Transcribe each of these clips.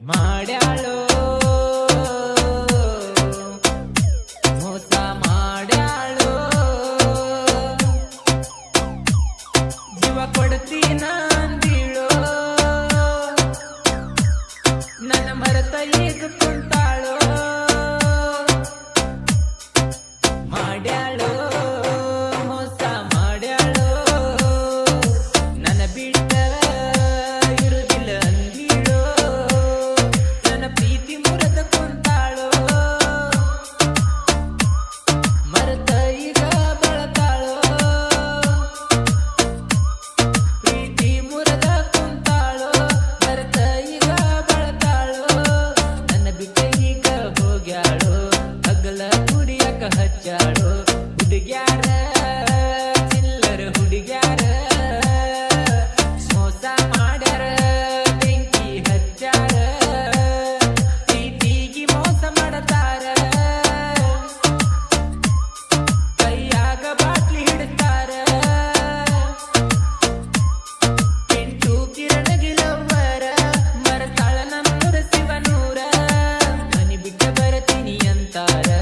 માળ્યાળો. ಮಗಳ ಕುಡಿಯಕ ಹಚ್ಚಾಡೋ ಹುಡುಗ್ಯಾರ, ಚಿಲ್ಲರ ಹುಡುಗ್ಯಾರ. ಮೋಸ ಮಾಡ್ಯಾರ, ಬೆಂಕಿ ಹಚ್ಚಾರ. ಪ್ರೀತಿಗೆ ಮೋಸ ಮಾಡತಾರ. ಕೈಯಾಗ ಬಾಟ್ಲಿ ಹಿಡ್ತಾರ. ಎಂಟು ಕಿರಣ ಗಿಲವರ ಮರತಾಳ ನಮ್ಮೂರ ಶಿವನೂರ. ಮನಿ ಬಿಟ್ಟ ಬರ್ತೀನಿ ಅಂತಾರ.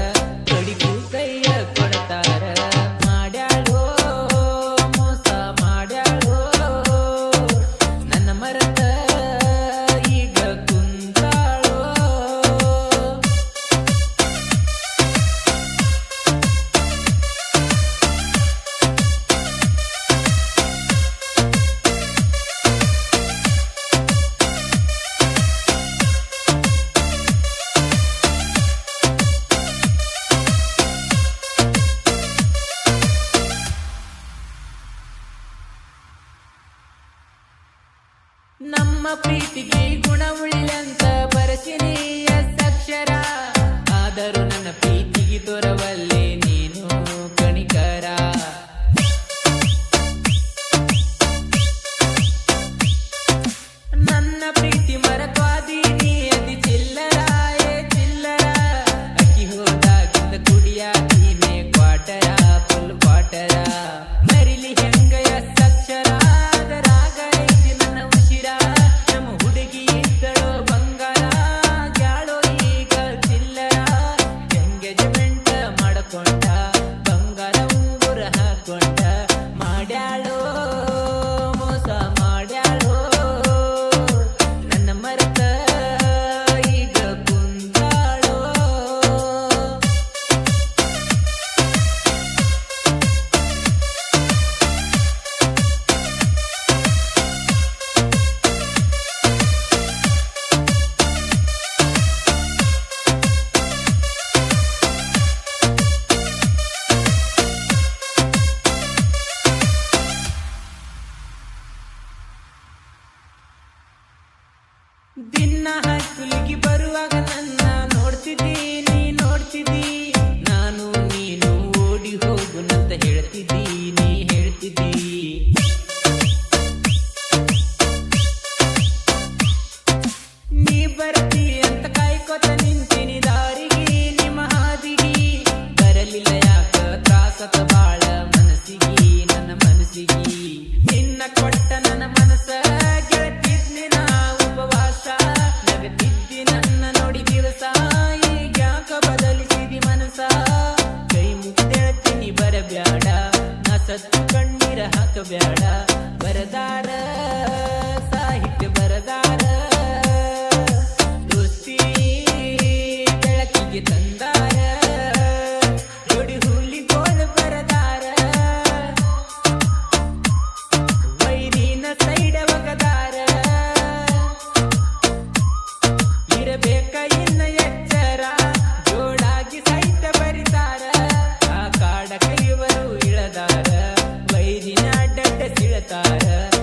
ನಮ್ಮ ಪ್ರೀತಿಗೆ ಗುಣವುಳ್ಳಂತ ಬರಸಿನಿ ಅಕ್ಷರ ಆದರೂ ನನ್ನ ಪ್ರೀತಿಗೆ ತೋರವಲ್ಲೇ ನೀ. ಹಾಕೊಂಡ ಬಂಗಾರ ಉಂಗುರ ಹಾಕೊಂಡ ದಿನ ಹಾಕಿ ಬರುವಾಗ ನನ್ನ ನೋಡ್ತಿದ್ದೀನಿ. ಸತ್ತು ಕಣ್ಣೀರ ಹಾಕಬೇಡ. ಬರದಾರ ಸಾಹಿತ್ಯ ಬರದಾರ. ದೋಸ್ತಿ get tired.